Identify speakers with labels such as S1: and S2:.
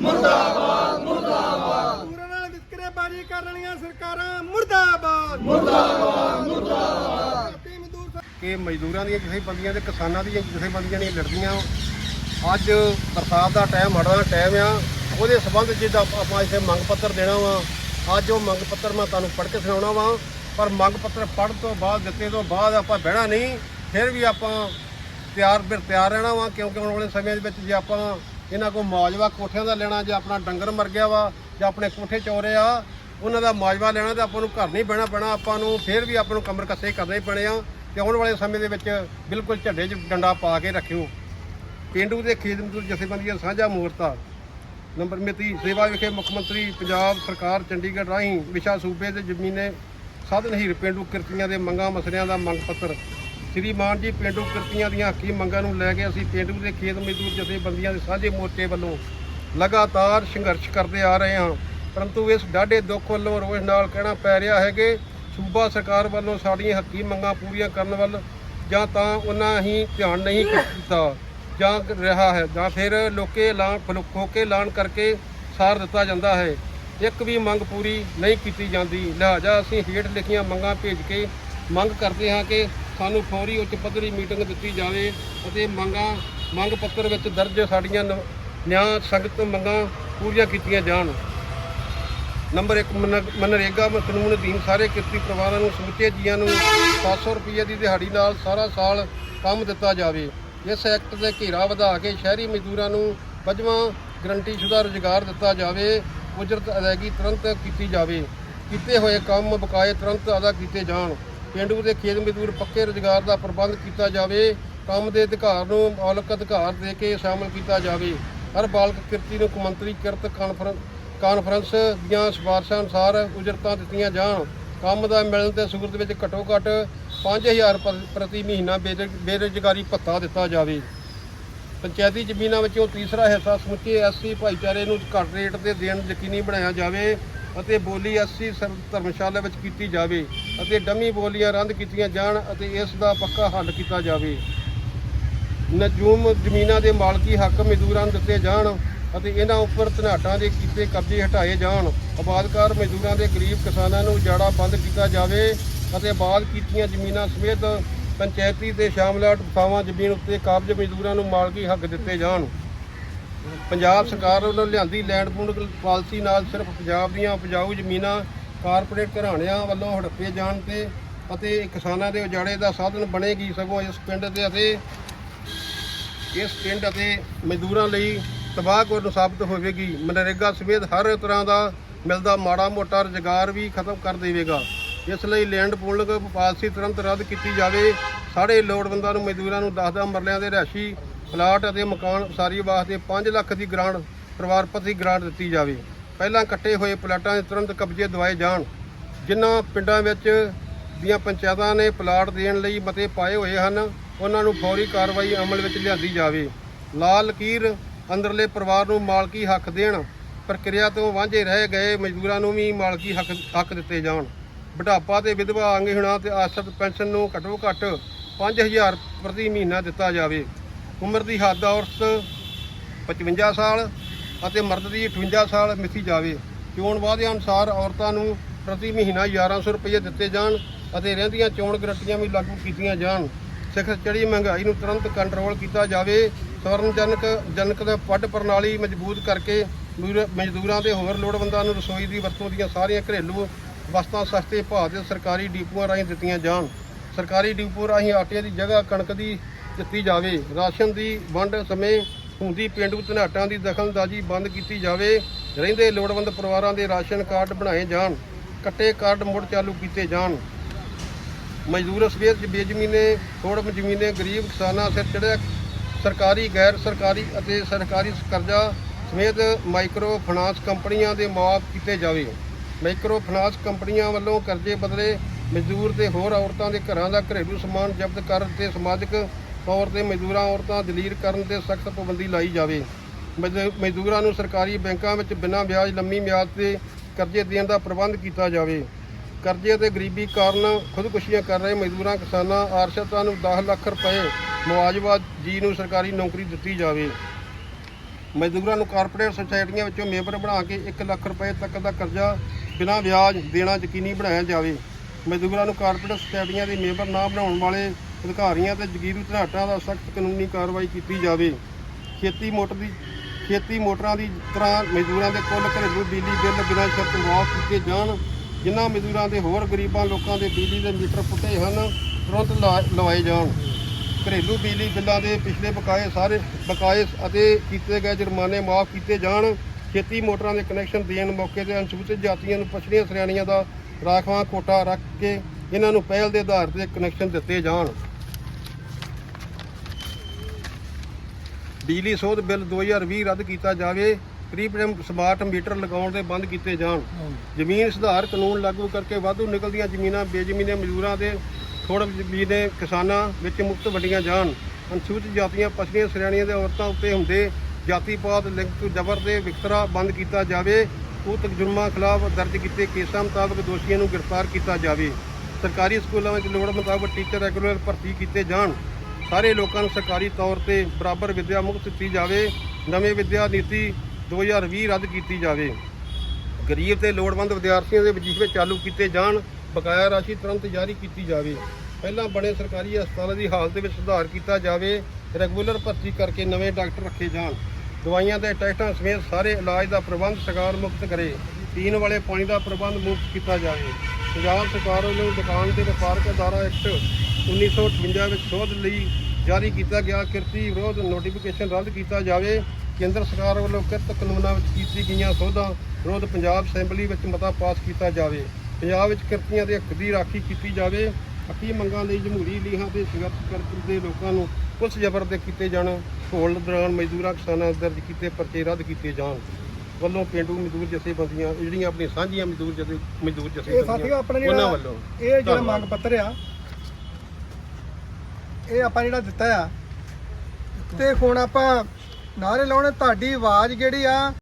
S1: ਮੁਰਦਾਬਾਦ ਮੁਰਦਾਬਾਦ। ਸਰਕਾਰਾਂ ਮੁਰਦਾਬਾਦ। ਮੁਰਦਾਬਾਦ ਮੁਰਦਾਬਾਦ।
S2: ਕਿ ਮਜ਼ਦੂਰਾਂ ਦੀਆਂ ਜਥੇਬੰਦੀਆਂ ਤੇ ਕਿਸਾਨਾਂ ਦੀਆਂ ਜਥੇਬੰਦੀਆਂ ਨੇ ਲੜਦੀਆਂ। ਅੱਜ ਬਰਸਾਤ ਦਾ ਟਾਈਮ ਹੜ੍ਹਾਂ ਦਾ ਟਾਈਮ ਆ। ਉਹਦੇ ਸਬੰਧ ਜਿੱਦਾਂ ਆਪਾਂ ਇੱਥੇ ਮੰਗ ਪੱਤਰ ਦੇਣਾ ਵਾ ਅੱਜ ਉਹ ਮੰਗ ਪੱਤਰ ਮੈਂ ਤੁਹਾਨੂੰ ਪੜ੍ਹ ਕੇ ਸੁਣਾਉਣਾ ਵਾ। ਪਰ ਮੰਗ ਪੱਤਰ ਪੜ੍ਹਨ ਤੋਂ ਬਾਅਦ ਦਿੱਤੇ ਤੋਂ ਬਾਅਦ ਆਪਾਂ ਬਹਿਣਾ ਨਹੀਂ। ਫਿਰ ਵੀ ਆਪਾਂ ਤਿਆਰ ਬਿਰ ਤਿਆਰ ਰਹਿਣਾ ਵਾ ਕਿਉਂਕਿ ਆਉਣ ਵਾਲੇ ਸਮੇਂ ਦੇ ਵਿੱਚ ਜੇ ਆਪਾਂ ਇਹਨਾਂ ਕੋਲ ਮੁਆਵਜ਼ਾ ਕੋਠਿਆਂ ਦਾ ਲੈਣਾ ਜੇ ਆਪਣਾ ਡੰਗਰ ਮਰ ਗਿਆ ਵਾ ਜਾਂ ਆਪਣੇ ਕੋਠੇ ਚੋਰੇ ਆ, ਉਹਨਾਂ ਦਾ ਮੁਆਵਜ਼ਾ ਲੈਣਾ ਤੇ ਆਪਾਂ ਨੂੰ ਘਰ ਨਹੀਂ ਬਹਿਣਾ ਪੈਣਾ, ਆਪਾਂ ਨੂੰ ਫਿਰ ਵੀ ਆਪਾਂ ਨੂੰ ਕਮਰ ਕੱਸੇ ਕਰਨੇ ਪੈਣੇ ਆ ਤੇ ਆਉਣ ਵਾਲੇ ਸਮੇਂ ਦੇ ਵਿੱਚ ਬਿਲਕੁਲ ਝੱਡੇ 'ਚ ਡੰਡਾ ਪਾ ਕੇ ਰੱਖਿਓ। ਪਿੰਡੂ ਦੇ ਖੇਤ ਮਜ਼ਦੂਰ ਜਥੇਬੰਦੀਆਂ ਸਾਂਝਾ ਮੋਰਚਾ। ਨੰਬਰ ਮਿਤੀ ਸੇਵਾ ਵਿਖੇ ਮੁੱਖ ਮੰਤਰੀ ਪੰਜਾਬ ਸਰਕਾਰ ਚੰਡੀਗੜ੍ਹ ਰਾਹੀਂ ਵਿਸ਼ਾ ਸੂਬੇ ਦੇ ਜ਼ਮੀਨੇ ਸਾਧਨ ਹੀਰ ਪਿੰਡੂ ਕਿਰਤੀਆਂ ਦੇ ਮੰਗਾਂ ਮਸਲਿਆਂ ਦਾ ਮੰਗ ਪੱਤਰ ਸ੍ਰੀ ਮਾਨ ਜੀ, ਪਿੰਡੂ ਕਿਰਤੀਆਂ ਦੀਆਂ ਹੱਕੀ ਮੰਗਾਂ ਨੂੰ ਲੈ ਕੇ ਅਸੀਂ ਪਿੰਡੂ ਦੇ ਖੇਤ ਮਜ਼ਦੂਰ ਜਥੇਬੰਦੀਆਂ ਦੇ ਸਾਂਝੇ ਮੋਰਚੇ ਵੱਲੋਂ ਲਗਾਤਾਰ ਸੰਘਰਸ਼ ਕਰਦੇ ਆ ਰਹੇ ਹਾਂ। ਪਰੰਤੂ ਇਸ ਡਾਢੇ ਦੁੱਖ ਵੱਲੋਂ ਰੋਸ ਨਾਲ ਕਹਿਣਾ ਪੈ ਰਿਹਾ ਹੈ ਕਿ ਸੂਬਾ ਸਰਕਾਰ ਵੱਲੋਂ ਸਾਡੀਆਂ ਹੱਕੀ ਮੰਗਾਂ ਪੂਰੀਆਂ ਕਰਨ ਵੱਲ ਜਾਂ ਤਾਂ ਉਹਨਾਂ ਹੀ ਧਿਆਨ ਨਹੀਂ ਕੀਤਾ ਜਾਂ ਰਿਹਾ ਹੈ ਜਾਂ ਫਿਰ ਲੋਕੇ ਐਲਾਨ ਹੋ ਕੇ ਐਲਾਨ ਕਰਕੇ ਸਾਰ ਦਿੱਤਾ ਜਾਂਦਾ ਹੈ। ਇੱਕ ਵੀ ਮੰਗ ਪੂਰੀ ਨਹੀਂ ਕੀਤੀ ਜਾਂਦੀ। ਲਿਹਾਜ਼ਾ ਅਸੀਂ ਹੇਠ ਲਿਖੀਆਂ ਮੰਗਾਂ ਭੇਜ ਕੇ ਮੰਗ ਕਰਦੇ ਹਾਂ ਕਿ ਸਾਨੂੰ ਫੌਰੀ ਉੱਚ ਪੱਧਰੀ ਮੀਟਿੰਗ ਦਿੱਤੀ ਜਾਵੇ ਅਤੇ ਮੰਗਾਂ, ਮੰਗ ਪੱਤਰ ਵਿੱਚ ਦਰਜ ਸਾਡੀਆਂ ਨ- ਨਿਆਂ, ਸੰਗਤ ਮੰਗਾਂ ਪੂਰੀਆਂ ਕੀਤੀਆਂ ਜਾਣ। ਨੰਬਰ 1 ਮਨਰੇਗਾ ਕਾਨੂੰਨ ਅਧੀਨ ਸਾਰੇ ਕਿਰਤੀ ਪਰਿਵਾਰਾਂ ਨੂੰ ਸਮੁੱਚੇ ਜੀਆਂ ਨੂੰ 700 ਰੁਪਏ ਦੀ ਦਿਹਾੜੀ ਨਾਲ ਸਾਰਾ ਸਾਲ ਕੰਮ ਦਿੱਤਾ ਜਾਵੇ। ਇਸ ਐਕਟ ਦੇ ਘੇਰਾ ਵਧਾ ਕੇ ਸ਼ਹਿਰੀ ਮਜ਼ਦੂਰਾਂ ਨੂੰ ਪੰਜਵਾਂ ਗਰੰਟੀਸ਼ੁਦਾ ਰੁਜ਼ਗਾਰ ਦਿੱਤਾ ਜਾਵੇ। ਉਜਰਤ ਅਦਾਇਗੀ ਤੁਰੰਤ ਕੀਤੀ ਜਾਵੇ। ਕੀਤੇ ਹੋਏ ਕੰਮ ਬਕਾਏ ਤੁਰੰਤ ਅਦਾ ਕੀਤੇ ਜਾਣ। ਪੇਂਡੂ ਦੇ ਖੇਤ ਮਜ਼ਦੂਰ ਪੱਕੇ ਰੁਜ਼ਗਾਰ ਦਾ ਪ੍ਰਬੰਧ ਕੀਤਾ ਜਾਵੇ, ਕੰਮ ਦੇ ਅਧਿਕਾਰ ਨੂੰ ਮੌਲਿਕ ਅਧਿਕਾਰ ਦੇ ਕੇ ਸ਼ਾਮਲ ਕੀਤਾ ਜਾਵੇ। ਹਰ ਬਾਲਕ ਕਿਰਤੀ ਨੂੰ ਕੌਮਾਂਤਰੀ ਕਿਰਤ ਕਾਨਫਰੰਸ ਕਾਨਫਰੰਸ ਦੀਆਂ ਸਿਫਾਰਸ਼ਾਂ ਅਨੁਸਾਰ ਉਜਰਤਾਂ ਦਿੱਤੀਆਂ ਜਾਣ। ਕੰਮ ਦਾ ਮਿਲਣ ਤੇ ਸੂਰਤ ਵਿੱਚ ਘੱਟੋ ਘੱਟ 5000 ਪ- ਪ੍ਰਤੀ ਮਹੀਨਾ ਬੇਰੁਜ਼- ਬੇਰੁਜ਼ਗਾਰੀ ਭੱਤਾ ਦਿੱਤਾ ਜਾਵੇ। ਪੰਚਾਇਤੀ ਜ਼ਮੀਨਾਂ ਵਿੱਚੋਂ ਤੀਸਰਾ ਹਿੱਸਾ ਸਮੁੱਚੇ ਐਸਸੀ ਭਾਈਚਾਰੇ ਨੂੰ ਘੱਟ ਰੇਟ ਤੇ ਦੇਣ ਯਕੀਨੀ ਬਣਾਇਆ ਜਾਵੇ। ਅਤੇ ਬੋਲੀ ਐਸਸੀ ਧਰਮਸ਼ਾਲਾ ਵਿੱਚ ਕੀਤੀ ਜਾਵੇ ਅਤੇ ਡਮੀ ਬੋਲੀਆਂ ਰੱਦ ਕੀਤੀਆਂ ਜਾਣ ਅਤੇ ਇਸ ਦਾ ਪੱਕਾ ਹੱਲ ਕੀਤਾ ਜਾਵੇ। ਨਜੂਮ ਜ਼ਮੀਨਾਂ ਦੇ ਮਾਲਕੀ ਹੱਕ ਮਜ਼ਦੂਰਾਂ ਨੂੰ ਦਿੱਤੇ ਜਾਣ ਅਤੇ ਇਹਨਾਂ ਉੱਪਰ ਧਨਾਟਾਂ ਦੇ ਕੀਤੇ ਕਬਜ਼ੇ ਹਟਾਏ ਜਾਣ। ਆਬਾਦਕਾਰ ਮਜ਼ਦੂਰਾਂ ਦੇ ਗਰੀਬ ਕਿਸਾਨਾਂ ਨੂੰ ਉਜਾੜਾ ਬੰਦ ਕੀਤਾ ਜਾਵੇ ਅਤੇ ਆਬਾਦ ਕੀਤੀਆਂ ਜ਼ਮੀਨਾਂ ਸਮੇਤ ਪੰਚਾਇਤੀ ਤੇ ਸ਼ਾਮਲਾਟ ਥਾਵਾਂ ਜ਼ਮੀਨ ਉੱਤੇ ਕਾਬਜ਼ ਮਜ਼ਦੂਰਾਂ ਨੂੰ ਮਾਲਕੀ ਹੱਕ ਦਿੱਤੇ ਜਾਣ। ਪੰਜਾਬ ਸਰਕਾਰ ਵੱਲੋਂ ਲਿਆਂਦੀ ਲੈਂਡ ਪੂਲਿੰਗ ਪਾਲਿਸੀ ਨਾਲ ਸਿਰਫ ਪੰਜਾਬ ਦੀਆਂ ਉਪਜਾਊ ਜ਼ਮੀਨਾਂ, ਕਾਰਪੋਰੇਟ ਘਰਾਣਿਆਂ ਵੱਲੋਂ ਹੜੱਪੇ ਜਾਣ ਤੇ ਅਤੇ ਕਿਸਾਨਾਂ ਦੇ ਉਜਾੜੇ ਦਾ ਸਾਧਨ ਬਣੇਗੀ ਸਗੋਂ ਇਸ ਪਿੰਡ ਦੇ ਅਤੇ ਇਸ ਪਿੰਡ ਅਤੇ ਮਜ਼ਦੂਰਾਂ ਲਈ ਤਬਾਹਕੁਨ ਸਾਬਤ ਹੋਵੇਗੀ। ਮਨਰੇਗਾ ਸਮੇਤ ਹਰ ਤਰ੍ਹਾਂ ਦਾ ਮਿਲਦਾ ਮਾੜਾ ਮੋਟਾ ਰੁਜ਼ਗਾਰ ਵੀ ਖਤਮ ਕਰ ਦੇਵੇਗਾ। ਇਸ ਲਈ ਲੈਂਡ ਪੂਲਿੰਗ ਪਾਲਿਸੀ ਤੁਰੰਤ ਰੱਦ ਕੀਤੀ ਜਾਵੇ। ਸਾਰੇ ਲੋੜਵੰਦਾਂ ਨੂੰ ਮਜ਼ਦੂਰਾਂ ਨੂੰ 10-10 ਮਰਲਿਆਂ ਦੇ ਰਿਹਾਇਸ਼ੀ ਪਲਾਟ ਅਤੇ ਮਕਾਨ ਉਸਾਰੀ ਵਾਸਤੇ 5 ਲੱਖ ਦੀ ਗ੍ਰਾਂਟ, ਪਰਿਵਾਰ ਪ੍ਰਤੀ ਗ੍ਰਾਂਟ ਦਿੱਤੀ ਜਾਵੇ। ਪਹਿਲਾਂ ਕੱਟੇ ਹੋਏ ਪਲਾਟਾਂ ਦੇ ਤੁਰੰਤ ਕਬਜ਼ੇ ਦਵਾਏ ਜਾਣ। ਜਿਨ੍ਹਾਂ ਪਿੰਡਾਂ ਵਿੱਚ ਦੀਆਂ ਪੰਚਾਇਤਾਂ ਨੇ ਪਲਾਟ ਦੇਣ ਲਈ ਮਤੇ ਪਾਏ ਹੋਏ ਹਨ, ਉਹਨਾਂ ਨੂੰ ਫੌਰੀ ਕਾਰਵਾਈ ਅਮਲ ਵਿੱਚ ਲਿਆਂਦੀ ਜਾਵੇ। ਲਾਲ ਲਕੀਰ ਅੰਦਰਲੇ ਪਰਿਵਾਰ ਨੂੰ ਮਾਲਕੀ ਹੱਕ ਦੇਣ ਪ੍ਰਕਿਰਿਆ ਤੋਂ ਵਾਂਝੇ ਰਹਿ ਗਏ ਮਜ਼ਦੂਰਾਂ ਨੂੰ ਵੀ ਮਾਲਕੀ ਹੱਕ ਹੱਕ ਦਿੱਤੇ ਜਾਣ। ਬੁਢਾਪਾ ਤੇ ਵਿਧਵਾ, ਅੰਗਹੀਣਾਂ ਤੇ ਆਸਤ ਪੈਨਸ਼ਨ ਨੂੰ ਘੱਟੋ ਘੱਟ 5000 ਪ੍ਰਤੀ ਮਹੀਨਾ ਦਿੱਤਾ ਜਾਵੇ। ਉਮਰ ਦੀ ਹੱਦ ਔਰਤ 55 ਸਾਲ ਅਤੇ ਮਰਦ ਦੀ 58 ਸਾਲ ਮਿਥੀ ਜਾਵੇ। ਚੋਣ ਵਾਅਦੇ ਅਨੁਸਾਰ ਔਰਤਾਂ ਨੂੰ ਪ੍ਰਤੀ ਮਹੀਨਾ 1100 ਰੁਪਏ ਦਿੱਤੇ ਜਾਣ ਅਤੇ ਰਹਿੰਦੀਆਂ ਚੋਣ ਗਰੰਟੀਆਂ ਵੀ ਲਾਗੂ ਕੀਤੀਆਂ ਜਾਣ। ਸਿੱਖ ਚੜੀ ਮਹਿੰਗਾਈ ਨੂੰ ਤੁਰੰਤ ਕੰਟਰੋਲ ਕੀਤਾ ਜਾਵੇ, ਸਵਰਨਜਨਕ ਜਨਕ ਦਾ ਪੱਡ ਪ੍ਰਣਾਲੀ ਮਜ਼ਬੂਤ ਕਰਕੇ ਮਜ਼ਦੂਰਾਂ ਤੇ ਹੋਰ ਲੋੜਵੰਦਾਂ ਨੂੰ ਰਸੋਈ ਦੀ ਵਰਤੋਂ ਦੀਆਂ ਸਾਰੀਆਂ ਘਰੇਲੂ ਵਸਤਾਂ ਸਸਤੇ ਭਾਅ ਤੇ ਸਰਕਾਰੀ ਡੀਪੂਆਂ ਰਾਹੀਂ ਦਿੱਤੀਆਂ ਜਾਣ। ਸਰਕਾਰੀ ਡੀਪੂ ਰਾਹੀਂ ਆਟੇ ਦੀ ਜਗ੍ਹਾ, ਕਣਕ ਦੀ ਦਿੱਤੀ ਜਾਵੇ। ਰਾਸ਼ਨ ਦੀ ਵੰਡ ਸਮੇਂ ਹੁੰਦੀ ਪਿੰਡੂ ਧਨਾਟਾਂ ਦੀ ਦਖਲਅੰਦਾਜ਼ੀ ਬੰਦ ਕੀਤੀ ਜਾਵੇ। ਰਹਿੰਦੇ ਲੋੜਵੰਦ ਪਰਿਵਾਰਾਂ ਦੇ ਰਾਸ਼ਨ ਕਾਰਡ ਬਣਾਏ ਜਾਣ। ਕੱਟੇ ਕਾਰਡ ਮੁੜ ਚਾਲੂ ਕੀਤੇ ਜਾਣ। ਮਜ਼ਦੂਰ ਸਵੇਰ ਬੇਜ਼ਮੀਨੇ ਥੋੜ ਜ਼ਮੀਨੇ ਗਰੀਬ ਕਿਸਾਨਾਂ ਸਿਰ ਚੜਿਆ ਸਰਕਾਰੀ, ਗੈਰ ਸਰਕਾਰੀ ਅਤੇ ਸਰਕਾਰੀ ਕਰਜ਼ਾ ਸਮੇਤ ਮਾਈਕਰੋ ਫਾਈਨਾਂਸ ਕੰਪਨੀਆਂ ਦੇ ਮੁਆਫ ਕੀਤੇ ਜਾਵੇ। ਮਾਈਕਰੋ ਫਾਈਨਾਂਸ ਕੰਪਨੀਆਂ ਵੱਲੋਂ ਕਰਜ਼ੇ ਬਦਲੇ ਮਜ਼ਦੂਰ ਤੇ ਹੋਰ ਔਰਤਾਂ ਦੇ ਘਰਾਂ ਦਾ ਘਰੇਲੂ ਸਮਾਨ ਜ਼ਬਤ ਕਰਨ ਤੇ ਸਮਾਜਿਕ ਤੌਰ ਤੇ ਮਜ਼ਦੂਰਾਂ, ਔਰਤਾਂ ਦਲੀਲ ਕਰਨ ਤੇ ਸਖਤ ਪਾਬੰਦੀ ਲਾਈ ਜਾਵੇ। ਮਜ਼ਦੂ- ਮਜ਼ਦੂਰਾਂ ਨੂੰ ਸਰਕਾਰੀ ਬੈਂਕਾਂ ਵਿੱਚ ਬਿਨਾਂ ਵਿਆਜ ਲੰਮੀ ਮਿਆਦ ਤੇ ਕਰਜ਼ੇ ਦੇਣ ਦਾ ਪ੍ਰਬੰਧ ਕੀਤਾ ਜਾਵੇ। ਕਰਜ਼ੇ ਅਤੇ ਗਰੀਬੀ ਕਾਰਨ ਖੁਦਕੁਸ਼ੀਆਂ ਕਰ ਰਹੇ ਮਜ਼ਦੂਰਾਂ, ਕਿਸਾਨਾਂ ਆਰਸ਼ਤਾਂ ਨੂੰ 10 ਲੱਖ ਰੁਪਏ ਮੁਆਵਜ਼ਾ ਜੀ ਨੂੰ ਸਰਕਾਰੀ ਨੌਕਰੀ ਦਿੱਤੀ ਜਾਵੇ। ਮਜ਼ਦੂਰਾਂ ਨੂੰ ਕਾਰਪੋਰੇਟ ਸੁਸਾਇਟੀਆਂ ਵਿੱਚੋਂ ਮੈਂਬਰ ਬਣਾ ਕੇ 1 ਲੱਖ ਰੁਪਏ ਤੱਕ ਦਾ ਕਰਜ਼ਾ ਬਿਨਾਂ ਵਿਆਜ ਦੇਣਾ ਯਕੀਨੀ ਬਣਾਇਆ ਜਾਵੇ। ਮਜ਼ਦੂਰਾਂ ਨੂੰ ਕਾਰਪੋਰੇਟ ਸੁਸਾਇਟੀਆਂ ਦੇ ਮੈਂਬਰ ਨਾ ਬਣਾਉਣ ਵਾਲੇ ਅਧਿਕਾਰੀਆਂ ਤੇ ਜ਼ਗੀਰੂ ਧਨਾਟਾਂ ਦਾ ਸਖਤ ਕਾਨੂੰਨੀ ਕਾਰਵਾਈ ਕੀਤੀ ਜਾਵੇ। ਖੇਤੀ ਮੋਟਰ ਦੀ ਖੇਤੀ ਮੋਟਰਾਂ ਦੀ ਤਰ੍ਹਾਂ ਮਜ਼ਦੂਰਾਂ ਦੇ ਕੁੱਲ ਘਰੇਲੂ ਬਿਜਲੀ ਬਿੱਲ ਬਿਨਾਂ ਸ਼ਰਤ ਮਾਫ ਕੀਤੇ ਜਾਣ, ਜਿਨ੍ਹਾਂ ਮਜ਼ਦੂਰਾਂ ਦੇ ਹੋਰ ਗਰੀਬਾਂ ਲੋਕਾਂ ਦੇ ਬਿਜਲੀ ਦੇ ਮੀਟਰ ਪੁੱਟੇ ਹਨ, ਤੁਰੰਤ ਲਾ- ਲਵਾਏ ਜਾਣ। ਘਰੇਲੂ ਬਿਜਲੀ ਬਿੱਲਾਂ ਦੇ ਪਿਛਲੇ ਬਕਾਏ ਸਾਰੇ ਬਕਾਏ ਅਤੇ ਕੀਤੇ ਗਏ ਜੁਰਮਾਨੇ ਮਾਫ ਕੀਤੇ ਜਾਣ। ਖੇਤੀ ਮੋਟਰਾਂ ਦੇ ਕਨੈਕਸ਼ਨ ਦੇਣ ਮੌਕੇ ਤੇ ਅਨੁਸੂਚਿਤ ਜਾਤੀਆਂ ਨੂੰ ਪਛੜੀਆਂ ਸ਼੍ਰੇਣੀਆਂ ਦਾ ਰਾਖਵਾਂ ਕੋਟਾ ਰੱਖ ਕੇ ਇਹਨਾਂ ਨੂੰ ਪਹਿਲ ਦੇ ਆਧਾਰ ਤੇ ਕਨੈਕਸ਼ਨ ਦਿੱਤੇ ਜਾਣ। ਬਿਜਲੀ ਸੋਧ ਬਿੱਲ 2020 ਰੱਦ ਕੀਤਾ ਜਾਵੇ ਪ੍ਰੀਪੇਡ ਸਮਾਰਟ ਮੀਟਰ ਲਗਾਉਣ ਦੇ ਬੰਦ ਕੀਤੇ ਜਾਣ। ਜ਼ਮੀਨ ਸੁਧਾਰ ਕਾਨੂੰਨ ਲਾਗੂ ਕਰਕੇ ਵਾਧੂ ਨਿਕਲਦੀਆਂ ਜ਼ਮੀਨਾਂ ਬੇਜ਼ਮੀਨੇ ਮਜ਼ਦੂਰਾਂ ਦੇ ਥੋੜ ਜ਼ਮੀਨੇ ਕਿਸਾਨਾਂ ਵਿੱਚ ਮੁਕਤ ਵੰਡੀਆਂ ਜਾਣ। ਅਨੁਸੂਚਿਤ ਜਾਤੀਆਂ ਪਛੜੀਆਂ ਸ਼੍ਰੇਣੀਆਂ ਦੇ ਔਰਤਾਂ ਉੱਤੇ ਹੁੰਦੇ ਜਾਤੀਪਾਤ ਲਿੰਕ ਜਬਰ ਦੇ ਵਿਤਕਰਾ ਬੰਦ ਕੀਤਾ ਜਾਵੇ। ਉਕਤ ਜੁਰਮਾਂ ਖਿਲਾਫ ਦਰਜ ਕੀਤੇ ਕੇਸਾਂ ਮੁਤਾਬਕ ਦੋਸ਼ੀਆਂ ਨੂੰ ਗ੍ਰਿਫਤਾਰ ਕੀਤਾ ਜਾਵੇ। ਸਰਕਾਰੀ ਸਕੂਲਾਂ ਵਿੱਚ ਲੋੜ ਮੁਤਾਬਕ ਟੀਚਰ ਰੈਗੂਲਰ ਭਰਤੀ ਕੀਤੇ ਜਾਣ। ਸਾਰੇ ਲੋਕਾਂ ਨੂੰ ਸਰਕਾਰੀ ਤੌਰ ਤੇ ਬਰਾਬਰ ਵਿੱਦਿਆ ਮੁਕਤ ਦਿੱਤੀ ਜਾਵੇ। ਨਵੇਂ ਵਿੱਦਿਆ ਨੀਤੀ 2020 ਰੱਦ ਕੀਤੀ ਜਾਵੇ। ਗਰੀਬ ਤੇ ਲੋੜਵੰਦ ਵਿਦਿਆਰਥੀਆਂ ਦੇ ਵਜ਼ੀਫੇ ਚਾਲੂ ਕੀਤੇ ਜਾਣ, ਬਕਾਇਆ ਰਾਸ਼ੀ ਤੁਰੰਤ ਜਾਰੀ ਕੀਤੀ ਜਾਵੇ। ਪਹਿਲਾਂ ਬਣੇ ਸਰਕਾਰੀ ਹਸਪਤਾਲਾਂ ਦੀ ਹਾਲਤ ਵਿੱਚ ਸੁਧਾਰ ਕੀਤਾ ਜਾਵੇ। ਰੈਗੂਲਰ ਭਰਤੀ ਕਰਕੇ ਨਵੇਂ ਡਾਕਟਰ ਰੱਖੇ ਜਾਣ। ਦਵਾਈਆਂ ਦੇ ਟੈਸਟਾਂ ਸਮੇਤ ਸਾਰੇ ਇਲਾਜ ਦਾ ਪ੍ਰਬੰਧ ਸਰਕਾਰ ਮੁਕਤ ਕਰੇ। ਪੀਣ ਵਾਲੇ ਪਾਣੀ ਦਾ ਪ੍ਰਬੰਧ ਮੁਕਤ ਕੀਤਾ ਜਾਵੇ। ਪੰਜਾਬ ਸਰਕਾਰ ਵੱਲੋਂ ਦੁਕਾਨ ਤੇ ਵਪਾਰਕ ਅਦਾਰਾ ਐਕਟ 1958 ਵਿੱਚ ਸੋਧ ਲਈ ਜਾਰੀ ਕੀਤਾ ਗਿਆ। ਕਿਰਤੀ ਵਿਰੋਧ ਨੋਟੀਫਿਕੇਸ਼ਨ ਰੱਦ ਕੀਤਾ ਜਾਵੇ। ਕੇਂਦਰ ਸਰਕਾਰ ਵੱਲੋਂ ਕਿਰਤ ਕਾਨੂੰਨਾਂ ਵਿੱਚ ਕੀਤੀ ਗਈਆਂ ਸੋਧਾਂ ਵਿਰੋਧ ਪੰਜਾਬ ਅਸੈਂਬਲੀ ਵਿੱਚ ਮਤਾ ਪਾਸ ਕੀਤਾ ਜਾਵੇ। ਪੰਜਾਬ ਵਿੱਚ ਕਿਰਤੀਆਂ ਦੇ ਹੱਕ ਦੀ ਰਾਖੀ ਕੀਤੀ ਜਾਵੇ। ਹੱਕੀ ਮੰਗਾਂ ਲਈ ਜਮਹੂਰੀ ਲੀਹਾਂ ਤੇ ਸੰਘਰਸ਼ ਕਰਦੇ ਲੋਕਾਂ ਨੂੰ ਪੁਲਿਸ ਜ਼ਬਰ ਦੇ ਕੀਤੇ ਜਾਣ। ਹੋਲ ਦੌਰਾਨ ਮਜ਼ਦੂਰਾਂ ਕਿਸਾਨਾਂ ਦੇ ਦਰਜ ਕੀਤੇ ਪਰਚੇ ਰੱਦ ਕੀਤੇ ਜਾਣ। ਵੱਲੋਂ ਪਿੰਡੂ ਮਜ਼ਦੂਰ ਜਥੇਬੰਦੀਆਂ ਜਿਹੜੀਆਂ ਆਪਣੀਆਂ ਸਾਂਝੀਆਂ ਮਜ਼ਦੂਰ ਜਥੇ ਮਜ਼ਦੂਰ
S1: ਇਹ ਸਾਥੀਓ
S2: ਜਥੇਬੰਦੀਆਂ
S1: ਆਪਣਾ
S2: ਉਹਨਾਂ
S1: ਜਿਹੜਾ
S2: ਵੱਲੋਂ
S1: ਇਹ ਜਿਹੜਾ
S2: ਧੰਨਵਾਦ।
S1: ਮੰਗ ਪੱਤਰ ਆ ਇਹ ਆਪਾਂ ਜਿਹੜਾ ਦਿੱਤਾ ਆ ਤੇ ਹੁਣ ਆਪਾਂ ਨਾਰੇ ਲਾਉਣੇ ਤੁਹਾਡੀ ਆਵਾਜ਼ ਜਿਹੜੀ ਆ